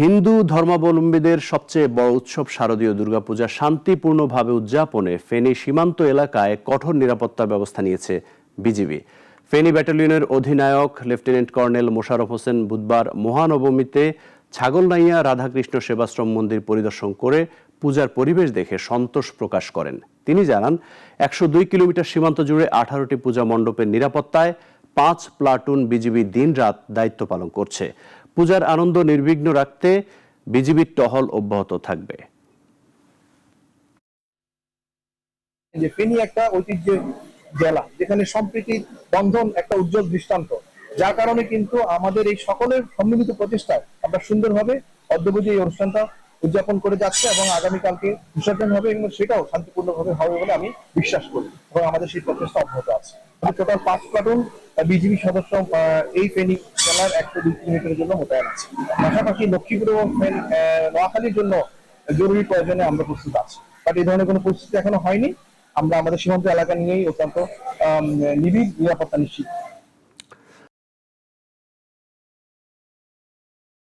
হিন্দু ধর্মাবলম্বীদের সবচেয়ে বড় উৎসব শারদীয় দুর্গাপূজা শান্তিপূর্ণভাবে উদযাপনে ফেনী সীমান্ত এলাকায় কঠোর নিরাপত্তা ব্যবস্থা নিয়েছে বিজিবি। ফেনী ব্যাটালিয়নের অধিনায়ক লেফটেন্যান্ট কর্নেল মোশারফ হোসেন বুধবার মহানবমীতে ছাগলনাইয়া রাধাকৃষ্ণ সেবাশ্রম মন্দির পরিদর্শন করে পূজার পরিবেশ দেখে সন্তোষ প্রকাশ করেন। তিনি জানান, একশো দুই কিলোমিটার সীমান্ত জুড়ে আঠারোটি পূজা মণ্ডপের নিরাপত্তায় পাঁচ প্লাটুন বিজিবি দিনরাত দায়িত্ব পালন করছে। পূজার আনন্দ নির্বিঘ্ন রাখতে বিজিবির টহল অব্যাহত থাকবে। যে ফেনী একটা ঐতিহ্যের জেলা, যেখানে বন্ধন একটা উজ্জ্বল দৃষ্টান্ত। যার কারণে কিন্তু আমাদের এই সকলের সম্মিলিত প্রচেষ্টায় আমরা সুন্দরভাবে অদ্যবধি এই অনুষ্ঠানটা উদযাপন করে যাচ্ছে এবং আগামীকালকে বিসর্জন হবে এবং সেটাও শান্তিপূর্ণভাবে হবে বলে আমি বিশ্বাস করি এবং আমাদের সেই প্রচেষ্টা অব্যাহত আছে। টোটাল পাঁচ প্লাটুন বিজিবি সদস্য এই ফেনী জেলার একশো দুই কিলোমিটারের জন্য মোতায়েন আছে। পাশাপাশি লক্ষ্মীপুর এবং নোয়াখালীর জন্য জরুরি প্রয়োজনে আমরা প্রস্তুত আছি। বাট এই ধরনের কোনো পরিস্থিতি এখনও হয়নি। আমরা আমাদের সীমান্ত এলাকা নিয়েই অত্যন্ত নিবিড় নিরাপত্তা নিশ্চিত।